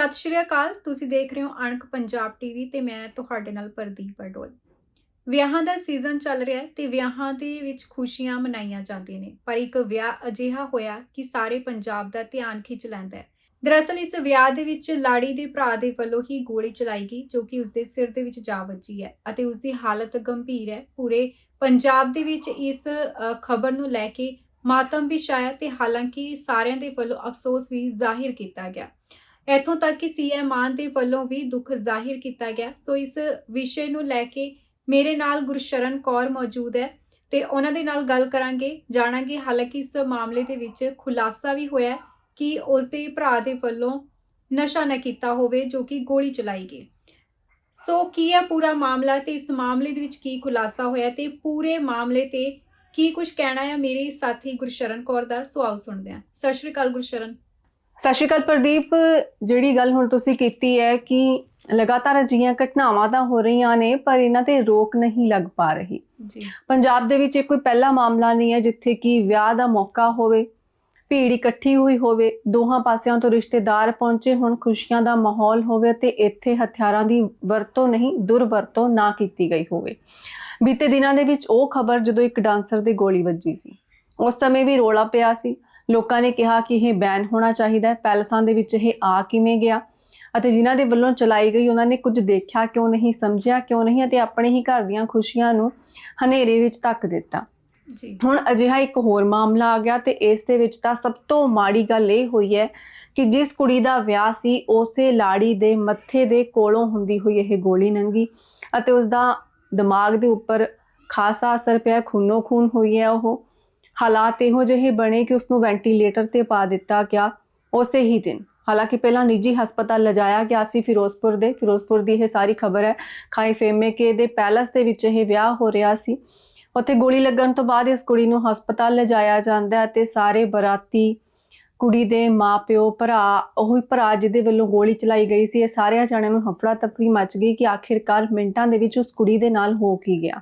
ਸਤਿ ਸ਼੍ਰੀ ਅਕਾਲ, ਤੁਸੀਂ ਦੇਖ ਰਹੇ ਹੋ ਅਣਖ ਪੰਜਾਬ ਟੀਵੀ ਤੇ ਮੈਂ ਤੁਹਾਡੇ ਨਾਲ ਪ੍ਰਦੀਪ ਪਟੋਲ ਵਿਆਹਾਂ ਦਾ ਸੀਜ਼ਨ ਚੱਲ ਰਿਹਾ ਹੈ ਤੇ ਵਿਆਹਾਂ ਦੇ ਵਿੱਚ ਖੁਸ਼ੀਆਂ ਮਨਾਈਆਂ ਜਾਂਦੀਆਂ ਨੇ, ਪਰ ਇੱਕ ਵਿਆਹ ਅਜਿਹਾ ਹੋਇਆ ਕਿ ਸਾਰੇ ਪੰਜਾਬ ਦਾ ਧਿਆਨ ਖਿੱਚ ਲੈਂਦਾ ਹੈ। ਦਰਅਸਲ ਇਸ ਵਿਆਹ ਦੇ ਵਿੱਚ ਲਾੜੀ ਦੇ ਭਰਾ ਦੇ ਵੱਲੋਂ ਹੀ ਗੋਲੀ ਚਲਾਈ ਗਈ, ਜੋ ਕਿ ਉਸਦੇ ਸਿਰ ਦੇ ਵਿੱਚ ਜਾ ਵੱਜੀ ਹੈ ਅਤੇ ਉਸਦੀ ਹਾਲਤ ਗੰਭੀਰ ਹੈ। ਪੂਰੇ ਪੰਜਾਬ ਦੇ ਵਿੱਚ ਇਸ ਖਬਰ ਨੂੰ ਲੈ ਕੇ ਮਾਤਮ ਵੀ ਛਾਇਆ ਤੇ ਹਾਲਾਂਕਿ ਸਾਰਿਆਂ ਦੇ ਵੱਲੋਂ ਅਫਸੋਸ ਵੀ ਜ਼ਾਹਿਰ ਕੀਤਾ ਗਿਆ। ਇੱਥੋਂ ਤੱਕ ਕਿ ਸੀਐਮ ਮਾਨ ਦੇ ਵੱਲੋਂ ਵੀ ਦੁੱਖ ਜ਼ਾਹਿਰ ਕੀਤਾ ਗਿਆ। ਸੋ ਇਸ ਵਿਸ਼ੇ ਨੂੰ ਲੈ ਕੇ ਮੇਰੇ ਨਾਲ ਗੁਰਸ਼ਰਨ ਕੌਰ ਮੌਜੂਦ ਹੈ ਤੇ ਉਹਨਾਂ ਦੇ ਨਾਲ ਗੱਲ ਕਰਾਂਗੇ। ਜਾਣਾਂਗੇ ਹਾਲਾਂਕਿ ਇਸ ਮਾਮਲੇ ਦੇ ਵਿੱਚ ਖੁਲਾਸਾ ਵੀ ਹੋਇਆ ਕਿ ਉਸ ਦੇ ਭਰਾ ਦੇ ਵੱਲੋਂ ਨਸ਼ਾ ਨਾ ਕੀਤਾ ਹੋਵੇ ਜੋ ਕਿ ਗੋਲੀ ਚਲਾਈ ਗਈ। ਸੋ ਕੀ ਹੈ ਪੂਰਾ ਮਾਮਲਾ ਤੇ ਇਸ ਮਾਮਲੇ ਦੇ ਵਿੱਚ ਕੀ ਖੁਲਾਸਾ ਹੋਇਆ ਤੇ ਪੂਰੇ ਮਾਮਲੇ ਤੇ ਕੀ ਕੁਝ ਕਹਿਣਾ ਹੈ ਮੇਰੇ ਸਾਥੀ ਗੁਰਸ਼ਰਨ ਕੌਰ ਦਾ? ਸੋ ਆਓ ਸੁਣਦੇ ਹਾਂ। ਸਤਿ ਸ਼੍ਰੀ ਅਕਾਲ ਗੁਰਸ਼ਰਨ। ਸਤਿ ਸ਼੍ਰੀ ਅਕਾਲ ਪ੍ਰਦੀਪ ਜਿਹੜੀ ਗੱਲ ਹੁਣ ਤੁਸੀਂ ਕੀਤੀ ਹੈ ਕਿ ਲਗਾਤਾਰ ਅਜਿਹੀਆਂ ਘਟਨਾਵਾਂ ਤਾਂ ਹੋ ਰਹੀਆਂ ਨੇ ਪਰ ਇਹਨਾਂ ਤੇ ਰੋਕ ਨਹੀਂ ਲੱਗ ਪਾ ਰਹੀ। ਜੀ। ਪੰਜਾਬ ਦੇ ਵਿੱਚ ਇਹ ਕੋਈ ਪਹਿਲਾ ਮਾਮਲਾ ਨਹੀਂ ਹੈ ਜਿੱਥੇ ਕਿ ਵਿਆਹ ਦਾ ਮੌਕਾ ਹੋਵੇ ਭੀੜ ਇਕੱਠੀ ਹੋਈ ਹੋਵੇ ਦੋਹਾਂ ਪਾਸਿਆਂ ਤੋਂ ਰਿਸ਼ਤੇਦਾਰ ਪਹੁੰਚੇ ਹੁਣ ਖੁਸ਼ੀਆਂ ਦਾ ਮਾਹੌਲ ਹੋਵੇ ਤੇ ਇੱਥੇ ਹਥਿਆਰਾਂ ਦੀ ਵਰਤੋਂ ਨਹੀਂ ਦੁਰਵਰਤੋਂ ਨਾ ਕੀਤੀ ਗਈ ਹੋਵੇ। ਬੀਤੇ ਦਿਨਾਂ ਦੇ ਵਿੱਚ ਉਹ ਖਬਰ ਜਦੋਂ ਇੱਕ ਡਾਂਸਰ ਦੇ ਗੋਲੀ ਵੱਜੀ ਸੀ। ਉਸ ਸਮੇਂ ਵੀ ਰੋਲਾ ਪਿਆ ਸੀ। ਲੋਕਾਂ ਨੇ ਕਿਹਾ ਕਿ ਇਹ ਬੈਨ ਹੋਣਾ ਚਾਹੀਦਾ ਹੈ। ਪੈਲਸਾਂ ਦੇ ਵਿੱਚ ਇਹ ਆ ਕਿਵੇਂ ਗਿਆ? ਅਤੇ ਜਿਨ੍ਹਾਂ ਦੇ ਵੱਲੋਂ ਚਲਾਈ ਗਈ ਉਹਨਾਂ ਨੇ ਕੁਝ ਦੇਖਿਆ ਕਿਉਂ ਨਹੀਂ ਸਮਝਿਆ ਕਿਉਂ ਨਹੀਂ ਅਤੇ ਆਪਣੇ ਹੀ ਘਰ ਦੀਆਂ ਖੁਸ਼ੀਆਂ ਨੂੰ ਹਨੇਰੇ ਵਿੱਚ ਧੱਕ ਦਿੱਤਾ। ਜੀ। ਹੁਣ ਅਜਿਹਾ ਇੱਕ ਹੋਰ ਮਾਮਲਾ ਆ ਗਿਆ ਤੇ ਇਸ ਦੇ ਵਿੱਚ ਤਾਂ ਸਭ ਤੋਂ ਮਾੜੀ ਗੱਲ ਇਹ ਹੋਈ ਹੈ ਕਿ ਜਿਸ ਕੁੜੀ ਦਾ ਵਿਆਹ ਸੀ ਉਸੇ ਲਾੜੀ ਦੇ ਮੱਥੇ ਦੇ ਕੋਲੋਂ ਹੁੰਦੀ ਹੋਈ ਇਹ ਗੋਲੀ ਨੰਗੀ ਅਤੇ ਉਸ ਦਾ ਦਿਮਾਗ ਦੇ ਉੱਪਰ ਖਾਸਾ ਅਸਰ ਪਿਆ ਖੂਨੋ ਖੂਨ ਹੋਈ ਹੈ ਉਹ। ਹਾਲਾਤ ਇਹੋ ਜਿਹੇ ਬਣੇ ਕਿ ਉਸ ਨੂੰ ਵੈਂਟੀਲੇਟਰ ਤੇ ਪਾ ਦਿੱਤਾ ਗਿਆ ਉਸੇ ਹੀ ਦਿਨ। ਹਾਲਾਂਕਿ ਪਹਿਲਾਂ ਨਿੱਜੀ ਹਸਪਤਾਲ ਲਿਜਾਇਆ ਗਿਆ ਸੀ ਫਿਰੋਜ਼ਪੁਰ ਦੇ। ਫਿਰੋਜ਼ਪੁਰ ਦੀ ਇਹ ਸਾਰੀ ਖਬਰ ਹੈ, ਖਾਈ ਫੇਮੇ ਕੇ ਦੇ ਪੈਲਸ ਦੇ ਵਿੱਚ ਇਹ ਵਿਆਹ ਹੋ ਰਿਹਾ ਸੀ। ਉੱਥੇ ਗੋਲੀ ਲੱਗਣ ਤੋਂ ਬਾਅਦ ਇਸ ਕੁੜੀ ਨੂੰ ਹਸਪਤਾਲ ਲਿਜਾਇਆ ਜਾਂਦਾ ਹੈ ਤੇ ਸਾਰੇ ਬਰਾਤੀ ਕੁੜੀ ਦੇ ਮਾਪਿਓ, ਭਰਾ, ਉਹ ਹੀ ਭਰਾ ਜਿਹਦੇ ਵੱਲੋਂ ਗੋਲੀ ਚਲਾਈ ਗਈ ਸੀ, ਇਹ ਸਾਰਿਆਂ ਜਣਿਆਂ ਨੂੰ ਹਫੜਾ ਤਫੜੀ ਮਚ ਗਈ ਕਿ ਆਖਿਰਕਾਰ ਮਿੰਟਾਂ ਦੇ ਵਿੱਚ ਉਸ ਕੁੜੀ ਦੇ ਨਾਲ ਹੋ ਕੀ ਗਿਆ।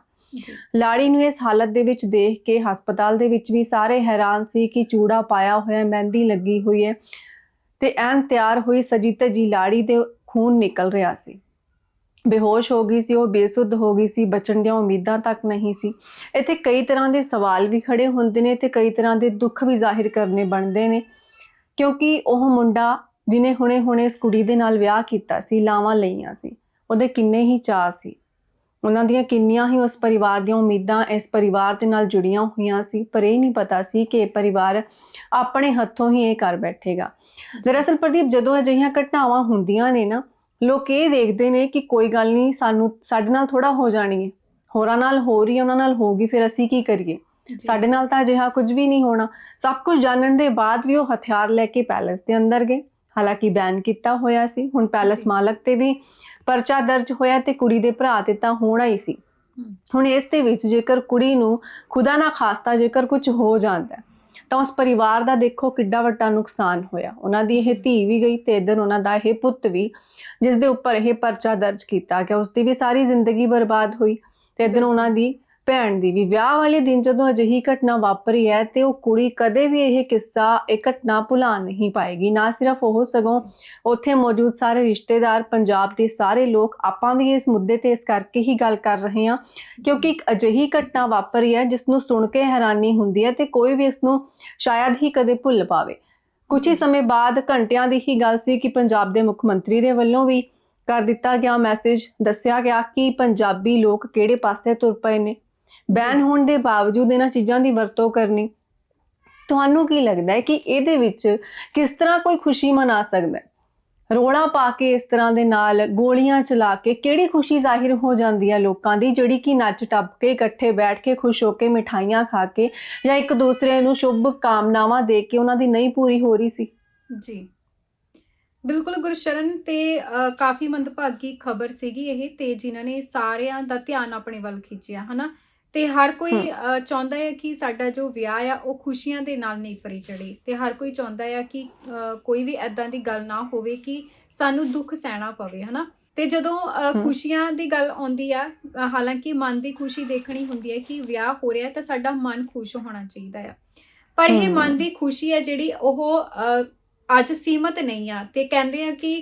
ਲਾੜੀ ਨੂੰ ਇਸ ਹਾਲਤ ਦੇ ਵਿੱਚ ਦੇਖ ਕੇ ਹਸਪਤਾਲ ਦੇ ਵਿੱਚ ਵੀ ਸਾਰੇ ਹੈਰਾਨ ਸੀ ਕਿ ਚੂੜਾ ਪਾਇਆ ਹੋਇਆ, ਮਹਿੰਦੀ ਲੱਗੀ ਹੋਈ ਹੈ ਤੇ ਐਨ ਤਿਆਰ ਹੋਈ ਸਜੀ ਧਜੀ ਲਾੜੀ ਦੇ ਖੂਨ ਨਿਕਲ ਰਿਹਾ ਸੀ। ਬੇਹੋਸ਼ ਹੋ ਗਈ ਸੀ, ਉਹ ਬੇਸੁੱਧ ਹੋ ਗਈ ਸੀ, ਬਚਣ ਦੀਆਂ ਉਮੀਦਾਂ ਤੱਕ ਨਹੀਂ ਸੀ। ਇੱਥੇ ਕਈ ਤਰ੍ਹਾਂ ਦੇ ਸਵਾਲ ਵੀ ਖੜੇ ਹੁੰਦੇ ਨੇ ਤੇ ਕਈ ਤਰ੍ਹਾਂ ਦੇ ਦੁੱਖ ਵੀ ਜ਼ਾਹਿਰ ਕਰਨੇ ਬਣਦੇ ਨੇ, ਕਿਉਂਕਿ ਉਹ ਮੁੰਡਾ ਜਿਨੇ ਹੁਣੇ-ਹੁਣੇ ਇਸ ਕੁੜੀ ਦੇ ਨਾਲ ਵਿਆਹ ਕੀਤਾ ਸੀ, ਲਾਵਾਂ ਲਈਆਂ ਸੀ, ਉਹਦੇ ਕਿੰਨੇ ਹੀ ਚਾਅ ਸੀ। ਉਹਨਾਂ ਦੀਆਂ ਕਿੰਨੀਆਂ ਹੀ ਉਸ ਪਰਿਵਾਰ ਦੀਆਂ ਉਮੀਦਾਂ ਇਸ ਪਰਿਵਾਰ ਦੇ ਨਾਲ ਜੁੜੀਆਂ ਹੋਈਆਂ ਸੀ ਪਰ ਇਹ ਨਹੀਂ ਪਤਾ ਸੀ ਕਿ ਇਹ ਪਰਿਵਾਰ ਆਪਣੇ ਹੱਥੋਂ ਹੀ ਇਹ ਕਰ ਬੈਠੇਗਾ। ਦਰਅਸਲ ਪ੍ਰਦੀਪ ਜਦੋਂ ਅਜਿਹੀਆਂ ਘਟਨਾਵਾਂ ਹੁੰਦੀਆਂ ਨੇ ਨਾ ਲੋਕ ਇਹ ਦੇਖਦੇ ਨੇ ਕਿ ਕੋਈ ਗੱਲ ਨਹੀਂ ਸਾਨੂੰ ਸਾਡੇ ਨਾਲ ਥੋੜਾ ਹੋ ਜਾਣੀ ਹੈ। ਹੋਰਾਂ ਨਾਲ ਹੋ ਰਹੀ ਹੈ ਉਹਨਾਂ ਨਾਲ ਹੋਗੀ ਫਿਰ ਅਸੀਂ ਕੀ ਕਰੀਏ? ਸਾਡੇ ਨਾਲ ਤਾਂ ਅਜਿਹਾ ਕੁਝ ਵੀ ਨਹੀਂ ਹੋਣਾ। ਸਭ ਕੁਝ ਜਾਣਨ ਦੇ ਬਾਅਦ ਵੀ ਉਹ ਹਥਿਆਰ ਲੈ ਕੇ ਪੈਲਸ ਦੇ ਅੰਦਰ ਗਏ। ਹਾਲਾਂਕਿ ਬੈਨ ਕੀਤਾ ਹੋਇਆ ਸੀ ਹੁਣ ਪੈਲਸ। ਮਾਲਕ ਤੇ ਵੀ ਪਰਚਾ ਦਰਜ ਹੋਇਆ ਤੇ ਕੁੜੀ ਦੇ ਭਰਾ ਤੇ ਤਾਂ ਹੋਣਾ ਹੀ ਸੀ। ਹੁਣ ਇਸ ਦੇ ਵਿੱਚ ਜੇਕਰ ਕੁੜੀ ਨੂੰ ਖੁਦਾ ਨਾ ਖਾਸਤਾ ਜੇਕਰ ਕੁਝ ਹੋ ਜਾਂਦਾ ਤਾਂ ਉਸ ਪਰਿਵਾਰ ਦਾ ਦੇਖੋ ਕਿੱਡਾ ਵੱਡਾ ਨੁਕਸਾਨ ਹੋਇਆ ਉਹਨਾਂ ਦੀ ਇਹ ਧੀ ਵੀ ਗਈ ਤੇ ਇਧਰ ਉਹਨਾਂ ਦਾ ਇਹ ਪੁੱਤ ਵੀ ਜਿਸ ਦੇ ਉੱਪਰ ਇਹ ਪਰਚਾ ਦਰਜ ਕੀਤਾ ਗਿਆ ਉਸ ਦੀ ਵੀ ਸਾਰੀ ਜ਼ਿੰਦਗੀ ਬਰਬਾਦ ਹੋਈ ਤੇ ਇਧਰ ਉਹਨਾਂ ਦੀ ਭੈਣ ਦੀ ਵੀ। ਵਿਆਹ ਵਾਲੇ ਦਿਨ ਜਦੋਂ ਅਜਿਹੀ ਘਟਨਾ ਵਾਪਰੀ ਹੈ ਤੇ ਉਹ ਕੁੜੀ ਕਦੇ ਵੀ ਇਹ ਕਿੱਸਾ, ਇਹ ਘਟਨਾ ਭੁਲਾ ਨਹੀਂ ਪਾਏਗੀ। ਨਾ ਸਿਰਫ ਉਹ ਸਗੋਂ ਉੱਥੇ ਮੌਜੂਦ ਸਾਰੇ ਰਿਸ਼ਤੇਦਾਰ, ਪੰਜਾਬ ਦੇ ਸਾਰੇ ਲੋਕ ਆਪਾਂ ਵੀ ਇਸ ਮੁੱਦੇ ਤੇ ਇਸ ਕਰਕੇ ਹੀ ਗੱਲ ਕਰ ਰਹੇ ਹਾਂ, ਕਿਉਂਕਿ ਇੱਕ ਅਜਿਹੀ ਘਟਨਾ ਵਾਪਰੀ ਹੈ ਜਿਸ ਨੂੰ ਸੁਣ ਕੇ ਹੈਰਾਨੀ ਹੁੰਦੀ ਹੈ ਤੇ ਕੋਈ ਵੀ ਇਸ ਨੂੰ ਸ਼ਾਇਦ ਹੀ ਕਦੇ ਭੁੱਲ ਪਾਵੇ। ਕੁਝ ਹੀ ਸਮੇਂ ਬਾਅਦ ਘੰਟਿਆਂ ਦੀ ਹੀ ਗੱਲ ਸੀ ਕਿ ਪੰਜਾਬ ਦੇ ਮੁੱਖ ਮੰਤਰੀ ਦੇ ਵੱਲੋਂ ਵੀ ਕਰ ਦਿੱਤਾ ਗਿਆ ਮੈਸੇਜ। ਦੱਸਿਆ ਗਿਆ ਕਿ ਪੰਜਾਬੀ ਲੋਕ ਕਿਹੜੇ ਪਾਸੇ ਤੁਰ ਪਏ ਨੇ। ਬੈਨ ਹੋਣ ਦੇ ਬਾਵਜੂਦ ਇਹਨਾਂ ਚੀਜ਼ਾਂ ਦੀ ਵਰਤੋਂ ਕਰਨੀ ਤੁਹਾਨੂੰ ਕੀ ਲੱਗਦਾ ਹੈ ਕਿ ਇਹਦੇ ਵਿੱਚ ਕਿਸ ਤਰ੍ਹਾਂ ਕੋਈ ਖੁਸ਼ੀ ਮਨਾ ਸਕਦਾ ਹੈ? ਰੋਲਾ ਪਾ ਕੇ ਇਸ ਤਰ੍ਹਾਂ ਦੇ ਨਾਲ ਗੋਲੀਆਂ ਚਲਾ ਕੇ ਕਿਹੜੀ ਖੁਸ਼ੀ ਜ਼ਾਹਿਰ ਹੋ ਜਾਂਦੀ ਹੈ ਲੋਕਾਂ ਦੀ? ਜਿਹੜੀ ਕਿ ਨੱਚ ਟੱਪ ਕੇ ਇਕੱਠੇ ਬੈਠ ਕੇ ਖੁਸ਼ ਹੋ ਕੇ ਮਿਠਾਈਆਂ ਖਾ ਕੇ ਜਾਂ ਇੱਕ ਦੂਸਰੇ ਨੂੰ ਸ਼ੁਭ ਕਾਮਨਾਵਾਂ ਦੇ ਕੇ ਉਹਨਾਂ ਦੀ ਨਹੀਂ ਪੂਰੀ ਹੋ ਰਹੀ ਸੀ? ਜੀ। ਬਿਲਕੁਲ ਗੁਰਸ਼ਰਨ ਤੇ ਕਾਫੀ ਮੰਦਭਾਗੀ ਖਬਰ ਸੀਗੀ ਇਹ ਤੇ ਜਿਨ੍ਹਾਂ ਨੇ ਸਾਰਿਆਂ ਦਾ ਧਿਆਨ ਆਪਣੇ ਵੱਲ ਖਿੱਚਿਆ ਹਨਾ? ਤੇ ਹਰ ਕੋਈ ਚਾਹੁੰਦਾ ਹੈ ਕਿ ਸਾਡਾ ਜੋ ਵਿਆਹ ਆ ਉਹ ਖੁਸ਼ੀਆਂ ਦੇ ਨਾਲ ਨਹੀਂ ਭਰੀ ਚੜੇ ਤੇ ਹਰ ਕੋਈ ਚਾਹੁੰਦਾ ਹੈ ਕਿ ਕੋਈ ਵੀ ਐਦਾਂ ਦੀ ਗੱਲ ਨਾ ਹੋਵੇ ਕਿ ਸਾਨੂੰ ਦੁੱਖ ਸਹਿਣਾ ਪਵੇ ਹਨਾ? ਤੇ ਜਦੋਂ। ਖੁਸ਼ੀਆਂ ਦੀ ਗੱਲ ਆਉਂਦੀ ਆ ਹਾਲਾਂਕਿ ਮਨ ਦੀ ਖੁਸ਼ੀ ਦੇਖਣੀ ਹੁੰਦੀ ਹੈ ਕਿ ਵਿਆਹ ਹੋ ਰਿਹਾ ਤਾਂ ਸਾਡਾ ਮਨ ਖੁਸ਼ ਹੋਣਾ ਚਾਹੀਦਾ ਆ। ਪਰ ਇਹ। ਮਨ ਦੀ ਖੁਸ਼ੀ ਹੈ ਜਿਹੜੀ ਉਹ ਅੱਜ ਸੀਮਤ ਨਹੀਂ ਆ। ਤੇ ਕਹਿੰਦੇ ਆ ਕਿ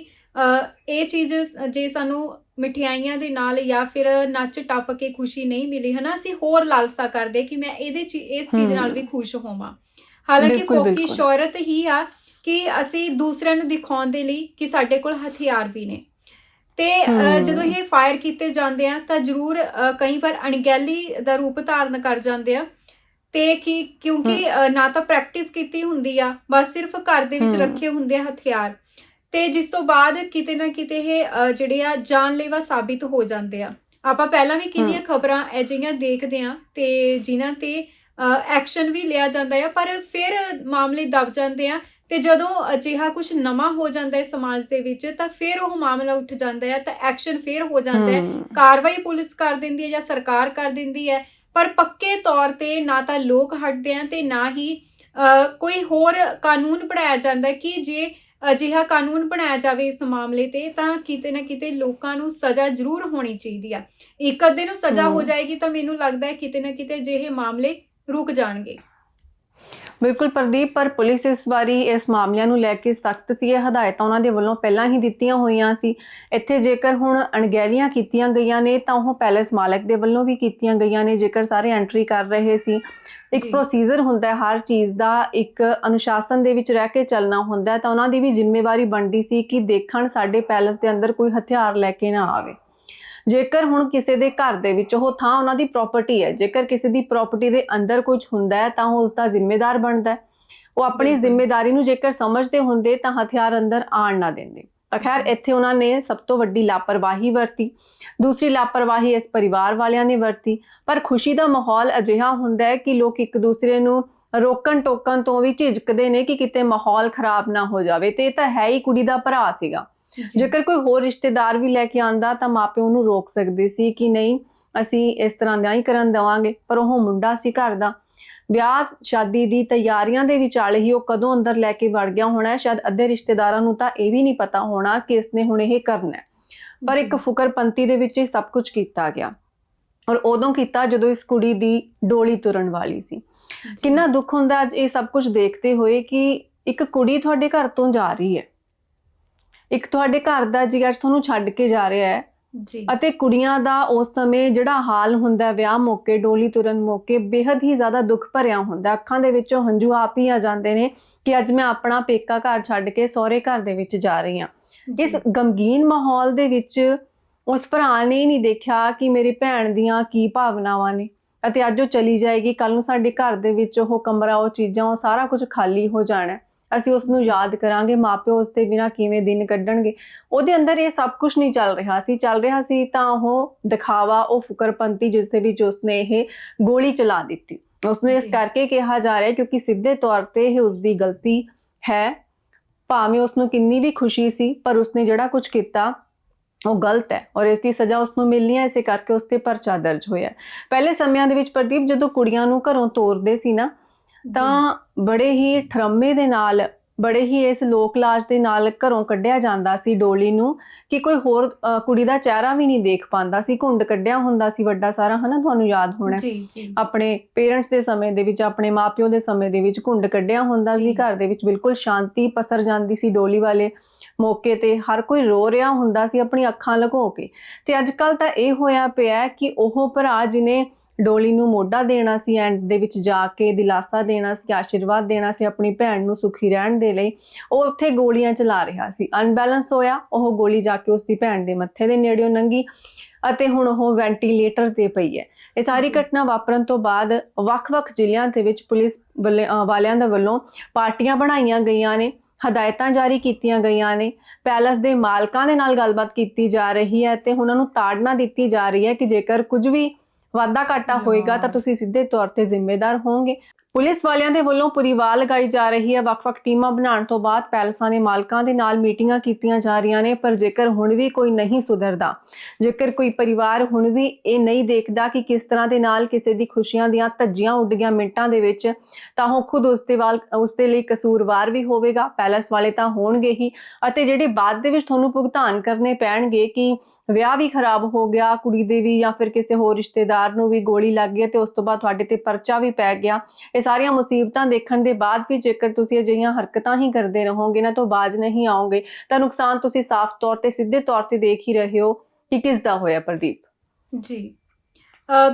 ਇਹ ਚੀਜ਼ ਜੇ ਸਾਨੂੰ ਮਠਿਆਈਆਂ ਦੇ ਨਾਲ ਜਾਂ ਫਿਰ ਨੱਚ ਟੱਪ ਕੇ ਖੁਸ਼ੀ ਨਹੀਂ ਮਿਲੀ ਹਨਾ? ਅਸੀਂ ਹੋਰ ਲਾਲਸਾ ਕਰਦੇ ਕਿ ਮੈਂ ਇਹਦੇ ਚ ਇਸ ਚੀਜ਼ ਨਾਲ ਵੀ ਖੁਸ਼ ਹੋਵਾਂ। ਹਾਲਾਂਕਿ ਫੋਕੀ। ਸ਼ੌਹਰਤ ਹੀ ਆ ਕਿ ਅਸੀਂ ਦੂਸਰਿਆਂ ਨੂੰ ਦਿਖਾਉਣ ਦੇ ਲਈ ਕਿ ਸਾਡੇ ਕੋਲ ਹਥਿਆਰ ਵੀ ਨੇ। ਤੇ। ਜਦੋਂ ਇਹ ਫਾਇਰ ਕੀਤੇ ਜਾਂਦੇ ਆ ਤਾਂ ਜ਼ਰੂਰ ਕਈ ਵਾਰ ਅਣਗਹਿਲੀ ਦਾ ਰੂਪ ਧਾਰਨ ਕਰ ਜਾਂਦੇ ਆ। ਤੇ ਕਿ ਕਿਉਂਕਿ ਨਾ ਤਾਂ ਪ੍ਰੈਕਟਿਸ ਕੀਤੀ ਹੁੰਦੀ ਆ ਬਸ ਸਿਰਫ ਘਰ ਦੇ ਵਿੱਚ। ਰੱਖੇ ਹੁੰਦੇ ਆ ਹਥਿਆਰ। ਤੇ ਜਿਸ ਤੋਂ ਬਾਅਦ ਕਿਤੇ ਨਾ ਕਿਤੇ ਇਹ ਜਿਹੜੇ ਆ ਜਾਨਲੇਵਾ ਸਾਬਿਤ ਹੋ ਜਾਂਦੇ ਆ। ਆਪਾਂ ਪਹਿਲਾਂ ਵੀ ਕਿੰਨੀਆਂ ਖਬਰਾਂ ਅਜਿਹੀਆਂ ਦੇਖਦੇ ਆ ਤੇ ਜਿਨ੍ਹਾਂ ਤੇ ਐਕਸ਼ਨ ਵੀ ਲਿਆ ਜਾਂਦਾ ਆ ਪਰ ਫਿਰ ਮਾਮਲੇ ਦਬ ਜਾਂਦੇ ਆ ਤੇ ਜਦੋਂ ਅਜਿਹਾ ਕੁਝ ਨਵਾਂ ਹੋ ਜਾਂਦਾ ਹੈ ਸਮਾਜ ਦੇ ਵਿੱਚ ਤਾਂ ਫਿਰ ਉਹ ਮਾਮਲਾ ਉੱਠ ਜਾਂਦਾ ਹੈ ਤਾਂ ਐਕਸ਼ਨ ਫਿਰ ਹੋ ਜਾਂਦਾ ਹੈ। ਕਾਰਵਾਈ ਪੁਲਿਸ ਕਰ ਦਿੰਦੀ ਹੈ ਜਾਂ ਸਰਕਾਰ ਕਰ ਦਿੰਦੀ ਹੈ ਪਰ ਪੱਕੇ ਤੌਰ ਤੇ ਨਾ ਤਾਂ ਲੋਕ ਹਟਦੇ ਆ ਤੇ ਨਾ ਹੀ ਕੋਈ ਹੋਰ ਕਾਨੂੰਨ ਬਣਾਇਆ ਜਾਂਦਾ ਕਿ ਜੇ ਅਜਿਹਾ ਕਾਨੂੰਨ ਬਣਾਇਆ ਜਾਵੇ ਇਸ ਮਾਮਲੇ ਤੇ ਤਾਂ ਕਿਤੇ ਨਾ ਕਿਤੇ ਲੋਕਾਂ ਨੂੰ ਸਜ਼ਾ ਜ਼ਰੂਰ ਹੋਣੀ ਚਾਹੀਦੀ ਆ ਇੱਕ ਅੱਧੇ ਨੂੰ ਸਜ਼ਾ ਹੋ। ਜਾਏਗੀ ਤਾਂ ਮੈਨੂੰ ਲੱਗਦਾ ਹੈ ਕਿਤੇ ਨਾ ਕਿਤੇ ਜਿਹੇ ਮਾਮਲੇ ਰੁਕ ਜਾਣਗੇ ਬਿਲਕੁਲ ਪ੍ਰਦੀਪ ਪਰ ਪੁਲਿਸ ਇਸ ਵਾਰੀ ਇਸ ਮਾਮਲਿਆਂ ਨੂੰ ਲੈ ਕੇ ਸਖਤ ਸੀ ਇਹ ਹਦਾਇਤਾਂ ਉਹਨਾਂ ਦੇ ਵੱਲੋਂ ਪਹਿਲਾਂ ਹੀ ਦਿੱਤੀਆਂ ਹੋਈਆਂ ਸੀ। ਇੱਥੇ ਜੇਕਰ ਹੁਣ ਅਣਗਹਿਲੀਆਂ ਕੀਤੀਆਂ ਗਈਆਂ ਨੇ ਤਾਂ ਉਹ ਪੈਲੇਸ ਮਾਲਕ ਦੇ ਵੱਲੋਂ ਵੀ ਕੀਤੀਆਂ ਗਈਆਂ ਨੇ ਜੇਕਰ ਸਾਰੇ ਐਂਟਰੀ ਕਰ ਰਹੇ ਸੀ। ਇੱਕ। ਪ੍ਰੋਸੀਜਰ ਹੁੰਦਾ ਹੈ ਹਰ ਚੀਜ਼ ਦਾ ਇੱਕ ਅਨੁਸ਼ਾਸਨ ਦੇ ਵਿੱਚ ਰਹਿ ਕੇ ਚੱਲਣਾ ਹੁੰਦਾ ਹੈ ਤਾਂ ਉਹਨਾਂ ਦੀ ਵੀ ਜ਼ਿੰਮੇਵਾਰੀ ਬਣਦੀ ਸੀ ਕਿ ਦੇਖਣ ਸਾਡੇ ਪੈਲੇਸ ਦੇ ਅੰਦਰ ਕੋਈ ਹਥਿਆਰ ਲੈ ਕੇ ਨਾ ਆਵੇ। ਜੇਕਰ ਹੁਣ ਕਿਸੇ ਦੇ ਘਰ ਦੇ ਵਿੱਚ ਉਹ ਥਾਂ ਉਹਨਾਂ ਦੀ ਪ੍ਰਾਪਰਟੀ ਹੈ ਜੇਕਰ ਕਿਸੇ ਦੀ ਪ੍ਰਾਪਰਟੀ ਦੇ ਅੰਦਰ ਕੁਝ ਹੁੰਦਾ ਹੈ ਤਾਂ ਉਹ ਉਸ ਦਾ ਜ਼ਿੰਮੇਦਾਰ ਬਣਦਾ ਹੈ। ਉਹ ਆਪਣੀ। ਜ਼ਿੰਮੇਵਾਰੀ ਨੂੰ ਜੇਕਰ ਸਮਝਦੇ ਹੁੰਦੇ ਤਾਂ ਹਥਿਆਰ ਅੰਦਰ ਆਣ ਨਾ ਦਿੰਦੇ। ਤਾਂ ਖੈਰ। ਇੱਥੇ ਉਹਨਾਂ ਨੇ ਸਭ ਤੋਂ ਵੱਡੀ ਲਾਪਰਵਾਹੀ ਵਰਤੀ। ਦੂਸਰੀ ਲਾਪਰਵਾਹੀ ਇਸ ਪਰਿਵਾਰ ਵਾਲਿਆਂ ਨੇ ਵਰਤੀ। ਪਰ ਖੁਸ਼ੀ ਦਾ ਮਾਹੌਲ ਅਜਿਹਾ ਹੁੰਦਾ ਹੈ ਕਿ ਲੋਕ ਇੱਕ ਦੂਸਰੇ ਨੂੰ ਰੋਕਣ ਟੋਕਣ ਤੋਂ ਵੀ ਝਿਜਕਦੇ ਨੇ ਕਿ ਕਿਤੇ ਮਾਹੌਲ ਖਰਾਬ ਨਾ ਹੋ ਜਾਵੇ। ਤੇ ਇਹ ਤਾਂ ਹੈ ਹੀ ਕੁੜੀ ਦਾ ਭਰਾ ਸੀਗਾ। ਜੇਕਰ ਕੋਈ ਹੋਰ ਰਿਸ਼ਤੇਦਾਰ ਵੀ ਲੈ ਕੇ ਆਂਦਾ ਤਾਂ ਮਾਪੇ ਉਹਨੂੰ ਰੋਕ ਸਕਦੇ ਸੀ ਕਿ ਨਹੀਂ ਅਸੀਂ ਇਸ ਤਰ੍ਹਾਂ ਨਹੀਂ ਕਰਨ ਦੇਵਾਂਗੇ। ਪਰ ਉਹ ਮੁੰਡਾ ਸੀ ਘਰ ਦਾ। ਵਿਆਹ ਸ਼ਾਦੀ ਦੀ ਤਿਆਰੀਆਂ ਦੇ ਵਿਚਾਲੇ ਹੀ ਉਹ ਕਦੋਂ ਅੰਦਰ ਲੈ ਕੇ ਵੜ ਗਿਆ ਹੋਣਾ ਹੈ ਸ਼ਾਇਦ ਅੱਧੇ ਰਿਸ਼ਤੇਦਾਰਾਂ ਨੂੰ ਤਾਂ ਇਹ ਵੀ ਨਹੀਂ ਪਤਾ ਹੋਣਾ ਕਿ ਇਸਨੇ ਹੁਣ ਇਹ ਕਰਨਾ ਹੈ। ਪਰ ਇੱਕ ਫੁਕਰਪੰਤੀ ਦੇ ਵਿੱਚ ਇਹ ਸਭ ਕੁਝ ਕੀਤਾ ਗਿਆ। ਔਰ ਉਦੋਂ ਕੀਤਾ ਜਦੋਂ ਇਸ ਕੁੜੀ ਦੀ ਡੋਲੀ ਤੁਰਨ ਵਾਲੀ ਸੀ। ਕਿੰਨਾ ਦੁੱਖ ਹੁੰਦਾ ਅੱਜ ਇਹ ਸਭ ਕੁਝ ਦੇਖਦੇ ਹੋਏ ਕਿ ਇੱਕ ਕੁੜੀ ਤੁਹਾਡੇ ਘਰ ਤੋਂ ਜਾ ਰਹੀ ਹੈ। ਇੱਕ ਤੁਹਾਡੇ ਘਰ ਦਾ ਜੀ ਅੱਜ ਤੁਹਾਨੂੰ ਛੱਡ ਕੇ ਜਾ ਰਿਹਾ ਹੈ। ਜੀ। ਅਤੇ ਕੁੜੀਆਂ ਦਾ ਉਸ ਸਮੇਂ ਜਿਹੜਾ ਹਾਲ ਹੁੰਦਾ ਵਿਆਹ ਮੌਕੇ ਡੋਲੀ ਤੁਰਨ ਮੌਕੇ ਬੇहद ਹੀ ਜ਼ਿਆਦਾ ਦੁੱਖ ਭਰਿਆ ਹੁੰਦਾ। ਅੱਖਾਂ ਦੇ ਵਿੱਚੋਂ ਹੰਝੂ ਆਪ ਹੀ ਆ ਜਾਂਦੇ ਨੇ ਕਿ ਅੱਜ ਮੈਂ ਆਪਣਾ ਪੇਕਾ ਘਰ ਛੱਡ ਕੇ ਸਹੁਰੇ ਘਰ ਦੇ ਵਿੱਚ ਜਾ ਰਹੀ ਹਾਂ। ਇਸ ਗਮਗੀਨ ਮਾਹੌਲ ਦੇ ਵਿੱਚ ਉਸ ਭਰਾ ਨੇ ਹੀ ਨਹੀਂ ਦੇਖਿਆ ਕਿ ਮੇਰੀ ਭੈਣ ਦੀਆਂ ਕੀ ਭਾਵਨਾਵਾਂ ਨੇ। ਅਤੇ ਅੱਜ ਉਹ ਚਲੀ ਜਾਏਗੀ ਕੱਲ ਨੂੰ ਸਾਡੇ ਘਰ ਦੇ ਵਿੱਚ ਉਹ ਕਮਰਾ ਉਹ ਚੀਜ਼ਾਂ ਉਹ ਸਾਰਾ ਕੁਝ ਖਾਲੀ ਹੋ ਜਾਣਾ। ਅਸੀਂ ਉਸ ਨੂੰ। ਯਾਦ ਕਰਾਂਗੇ ਮਾਪਿਓ ਉਸ ਦੇ ਬਿਨਾ ਕਿਵੇਂ ਦਿਨ ਕੱਢਣਗੇ ਉਹਦੇ ਅੰਦਰ ਇਹ ਸਭ ਕੁਝ ਨਹੀਂ ਚੱਲ ਰਿਹਾ ਸੀ ਚੱਲ ਰਿਹਾ ਸੀ ਤਾਂ ਉਹ ਦਿਖਾਵਾ ਉਹ ਫੁਕਰਪੰਤੀ ਜਿਸ ਦੇ ਵਿੱਚ ਉਸਨੇ ਇਹ ਗੋਲੀ ਚਲਾ ਦਿੱਤੀ ਉਸਨੂੰ ਇਸ। ਕਰਕੇ ਕਿਹਾ ਜਾ ਰਿਹਾ ਕਿਉਂਕਿ ਸਿੱਧੇ ਤੌਰ ਤੇ ਇਹ ਉਸਦੀ ਗਲਤੀ ਹੈ ਭਾਵੇਂ ਉਸਨੂੰ ਕਿੰਨੀ ਵੀ ਖੁਸ਼ੀ ਸੀ ਪਰ ਉਸਨੇ ਜਿਹੜਾ ਕੁਝ ਕੀਤਾ ਉਹ ਗਲਤ ਹੈ ਔਰ ਇਸ ਦੀ ਸਜ਼ਾ ਉਸਨੂੰ ਮਿਲਣੀ ਹੈ ਇਸੇ ਕਰਕੇ ਉਸ ਤੇ ਪਰਚਾ ਦਰਜ ਹੋਇਆ। ਪਹਿਲੇ ਸਮਿਆਂ ਦੇ ਵਿੱਚ ਪ੍ਰਦੀਪ ਜਦੋਂ ਕੁੜੀਆਂ ਨੂੰ ਘਰੋਂ ਤੋਰਦੇ ਸੀ ਨਾ ਤਾਂ ਬੜੇ ਹੀ ਠਰਮੇ ਦੇ ਨਾਲ ਬੜੇ ਹੀ ਇਸ ਲੋਕ ਲਾਜ ਦੇ ਨਾਲ ਘਰੋਂ ਕੱਢਿਆ ਜਾਂਦਾ ਸੀ ਡੋਲੀ ਨੂੰ ਕਿ ਕੋਈ ਹੋਰ ਕੁੜੀ ਦਾ ਚਿਹਰਾ ਵੀ ਨਹੀਂ ਦੇਖ ਪਾਉਂਦਾ ਸੀ ਘੁੰਡ ਕੱਢਿਆ ਹੁੰਦਾ ਸੀ ਵੱਡਾ ਸਾਰਾ ਹਨਾ ਤੁਹਾਨੂੰ ਯਾਦ ਹੋਣਾ ਹੈ। ਜੀ ਜੀ ਆਪਣੇ ਪੇਰੈਂਟਸ ਦੇ ਸਮੇਂ ਦੇ ਵਿੱਚ ਆਪਣੇ ਮਾਪਿਓ ਦੇ ਸਮੇਂ ਦੇ ਵਿੱਚ ਘੁੰਡ ਕੱਢਿਆ ਹੁੰਦਾ ਸੀ। ਘਰ ਦੇ ਵਿੱਚ ਬਿਲਕੁਲ ਸ਼ਾਂਤੀ ਪਸਰ ਜਾਂਦੀ ਸੀ ਡੋਲੀ ਵਾਲੇ ਮੌਕੇ ਤੇ ਹਰ ਕੋਈ ਰੋ ਰਿਹਾ ਹੁੰਦਾ ਸੀ ਆਪਣੀ ਅੱਖਾਂ ਲਗੋ ਕੇ ਤੇ ਅੱਜ ਕੱਲ ਤਾਂ ਇਹ ਹੋਇਆ ਪਿਆ ਕਿ ਉਹ ਭਰਾ ਜਿਨੇ ਡੋਲੀ ਨੂੰ ਮੋਢਾ ਦੇਣਾ ਸੀ ਐਂਡ ਦੇ ਵਿੱਚ ਜਾ ਕੇ ਦਿਲਾਸਾ ਦੇਣਾ ਸੀ ਆਸ਼ੀਰਵਾਦ ਦੇਣਾ ਸੀ ਆਪਣੀ ਭੈਣ ਨੂੰ ਸੁਖੀ ਰਹਿਣ ਦੇ ਲਈ ਉਹ ਉੱਥੇ ਗੋਲੀਆਂ ਚਲਾ ਰਿਹਾ ਸੀ ਅਨਬੈਲੈਂਸ ਹੋਇਆ ਉਹ ਗੋਲੀ ਜਾ ਕੇ ਉਸ ਦੀ ਭੈਣ ਦੇ ਮੱਥੇ ਦੇ ਨੇੜਿਓਂ ਲੰਗੀ ਅਤੇ ਹੁਣ ਉਹ ਵੈਂਟੀਲੇਟਰ ਤੇ ਪਈ ਹੈ ਇਹ ਸਾਰੀ। ਘਟਨਾ ਵਾਪਰਨ ਤੋਂ ਬਾਅਦ ਵੱਖ-ਵੱਖ ਜ਼ਿਲ੍ਹਿਆਂ ਦੇ ਵਿੱਚ ਪੁਲਿਸ ਵਾਲਿਆਂ ਦੇ ਵੱਲੋਂ ਪਾਰਟੀਆਂ ਬਣਾਈਆਂ ਗਈਆਂ ਨੇ ਹਦਾਇਤਾਂ ਜਾਰੀ ਕੀਤੀਆਂ ਗਈਆਂ ਨੇ ਪੈਲਸ ਦੇ ਮਾਲਕਾਂ ਦੇ ਨਾਲ ਗੱਲਬਾਤ ਕੀਤੀ ਜਾ ਰਹੀ ਹੈ ਤੇ ਉਹਨਾਂ ਨੂੰ ਤਾੜਨਾ ਦਿੱਤੀ ਜਾ ਰਹੀ ਹੈ ਕਿ ਜੇਕਰ ਕੁਝ ਵੀ ਵਾਧਾ ਘਾਟਾ ਹੋਏਗਾ ਤਾਂ। ਤੁਸੀਂ ਸਿੱਧੇ ਤੌਰ ਤੇ ਜ਼ਿੰਮੇਦਾਰ ਹੋਵੋਗੇ ਪੁਲਿਸ ਵਾਲਿਆਂ ਦੇ ਵੱਲੋਂ ਪਰਿਵਾਰ ਲਗਾਈ ਜਾ ਰਹੀ ਹੈ। ਵੱਖ-ਵੱਖ ਟੀਮਾਂ ਬਣਾਉਣ ਤੋਂ ਬਾਅਦ ਪੈਲਸਾਂ ਦੇ ਮਾਲਕਾਂ ਦੇ ਨਾਲ ਮੀਟਿੰਗਾਂ ਕੀਤੀਆਂ ਜਾ ਰਹੀਆਂ ਨੇ, ਪਰ ਜੇਕਰ ਹੁਣ ਵੀ ਕੋਈ ਨਹੀਂ ਸੁਧਰਦਾ, ਜੇਕਰ ਕੋਈ ਪਰਿਵਾਰ ਹੁਣ ਵੀ ਇਹ ਨਹੀਂ ਦੇਖਦਾ ਕਿ ਕਿਸ ਤਰ੍ਹਾਂ ਦੇ ਨਾਲ ਕਿਸੇ ਦੀ ਖੁਸ਼ੀਆਂ ਦੀਆਂ ਧੱਜੀਆਂ ਉੱਡ ਗਈਆਂ ਮਿੰਟਾਂ ਦੇ ਵਿੱਚ, ਤਾਂ ਉਹ ਖੁਦ ਉਸ ਦੇ ਵਾਲ, ਉਸ ਦੇ ਲਈ ਕਸੂਰਵਾਰ ਵੀ ਹੋਵੇਗਾ। ਪੈਲਸ ਵਾਲੇ ਤਾਂ ਹੋਣਗੇ ਹੀ, ਅਤੇ ਜਿਹੜੇ ਬਾਅਦ ਦੇ ਵਿੱਚ ਤੁਹਾਨੂੰ ਭੁਗਤਾਨ ਕਰਨੇ ਪੈਣਗੇ ਕਿ ਵਿਆਹ ਵੀ ਖਰਾਬ ਹੋ ਗਿਆ, ਕੁੜੀ ਦੇ ਵੀ ਜਾਂ ਫਿਰ ਕਿਸੇ ਹੋਰ ਰਿਸ਼ਤੇਦਾਰ ਨੂੰ ਵੀ ਗੋਲੀ ਲੱਗ ਗਈ ਤੇ ਉਸ ਤੋਂ ਬਾਅਦ ਤੁਹਾਡੇ ਤੇ ਪਰਚਾ ਵੀ ਪੈ ਗਿਆ, ਇਹ ਸਾਰੀਆਂ ਮੁਸੀਬਤਾਂ ਦੇਖਣ ਦੇ ਬਾਅਦ ਵੀ ਜੇਕਰ ਤੁਸੀਂ ਅਜਿਹੀਆਂ ਹਰਕਤਾਂ ਹੀ ਕਰਦੇ ਰਹੋਗੇ ਨਾ ਤੋਂ ਬਾਜ ਨਹੀਂ ਆਓਗੇ ਤਾਂ ਨੁਕਸਾਨ ਤੁਸੀਂ ਸਾਫ਼ ਤੌਰ ਤੇ ਸਿੱਧੇ ਤੌਰ ਤੇ ਦੇਖ ਹੀ ਰਹੇ ਹੋ ਕਿ ਕਿਸ ਦਾ ਹੋਇਆ ਪ੍ਰਦੀਪ। ਜੀ।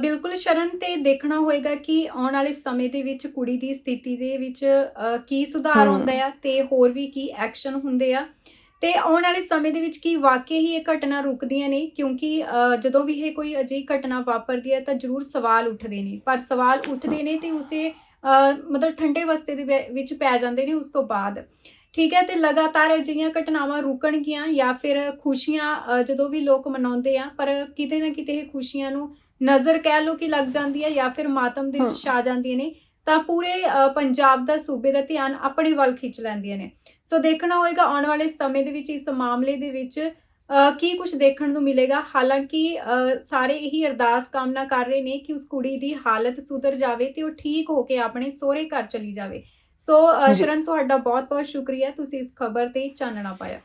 ਬਿਲਕੁਲ ਸ਼ਰਨ ਤੇ ਦੇਖਣਾ ਹੋਏਗਾ ਕਿ ਆਉਣ ਵਾਲੇ ਸਮੇਂ ਦੇ ਵਿੱਚ ਕੁੜੀ ਦੀ ਸਥਿਤੀ ਦੇ ਵਿੱਚ ਕੀ ਸੁਧਾਰ। ਹੁੰਦਾ ਆ ਤੇ ਹੋਰ ਵੀ ਕੀ ਐਕਸ਼ਨ ਹੁੰਦੇ ਆ। ਤੇ ਆਉਣ ਵਾਲੇ ਸਮੇਂ ਦੇ ਵਿੱਚ ਕੀ ਵਾਕਈ ਹੀ ਇਹ ਘਟਨਾ ਰੁਕਦੀਆਂ ਨੇ ਕਿਉਂਕਿ ਜਦੋਂ ਵੀ ਇਹ ਕੋਈ ਅਜਿਹੀ ਘਟਨਾ ਵਾਪਰਦੀ ਹੈ ਤਾਂ ਜ਼ਰੂਰ ਸਵਾਲ ਉੱਠਦੇ ਨੇ। ਪਰ ਸਵਾਲ ਉੱਠਦੇ ਨੇ ਤੇ ਉਸੇ ਮਤਲਬ ਠੰਡੇ ਵਸਤੇ ਦੇ ਵਿੱਚ ਪੈ ਜਾਂਦੇ ਨੇ ਉਸ ਤੋਂ ਬਾਅਦ ਠੀਕ ਹੈ ਤੇ ਲਗਾਤਾਰ ਅਜਿਹੀਆਂ ਘਟਨਾਵਾਂ ਰੁਕਣਗੀਆਂ ਜਾਂ ਫਿਰ ਖੁਸ਼ੀਆਂ ਜਦੋਂ ਵੀ ਲੋਕ ਮਨਾਉਂਦੇ ਆ ਪਰ ਕਿਤੇ ਨਾ ਕਿਤੇ ਇਹ ਖੁਸ਼ੀਆਂ ਨੂੰ ਨਜ਼ਰ ਕਹਿ ਲਓ ਕਿ ਲੱਗ ਜਾਂਦੀ ਹੈ ਜਾਂ ਫਿਰ ਮਾਤਮ ਦੇ ਵਿੱਚ। ਛਾ ਜਾਂਦੀਆਂ ਨੇ ਤਾਂ ਪੂਰੇ ਪੰਜਾਬ ਦਾ ਸੂਬੇ ਦਾ ਧਿਆਨ ਆਪਣੇ ਵੱਲ ਖਿੱਚ ਲੈਂਦੀਆਂ ਨੇ ਸੋ ਦੇਖਣਾ ਹੋਏਗਾ ਆਉਣ ਵਾਲੇ ਸਮੇਂ ਦੇ ਵਿੱਚ ਇਸ ਮਾਮਲੇ ਦੇ ਵਿੱਚ ਕੀ ਕੁਝ ਦੇਖਣ ਨੂੰ ਮਿਲੇਗਾ? ਹਾਲਾਂਕਿ ਸਾਰੇ ਇਹੀ ਅਰਦਾਸ ਕਾਮਨਾ ਕਰ ਰਹੇ ਨੇ ਕਿ ਉਸ ਕੁੜੀ ਦੀ ਹਾਲਤ ਸੁਧਰ ਜਾਵੇ ਤੇ ਉਹ ਠੀਕ ਹੋ ਕੇ ਆਪਣੇ ਸਹੁਰੇ ਘਰ ਚਲੀ ਜਾਵੇ। ਸੋ। ਸ਼ਰਨ ਤੁਹਾਡਾ ਬਹੁਤ ਬਹੁਤ ਸ਼ੁਕਰੀਆ। ਤੁਸੀਂ ਇਸ ਖਬਰ ਤੇ ਚਾਨਣਾ ਪਾਇਆ।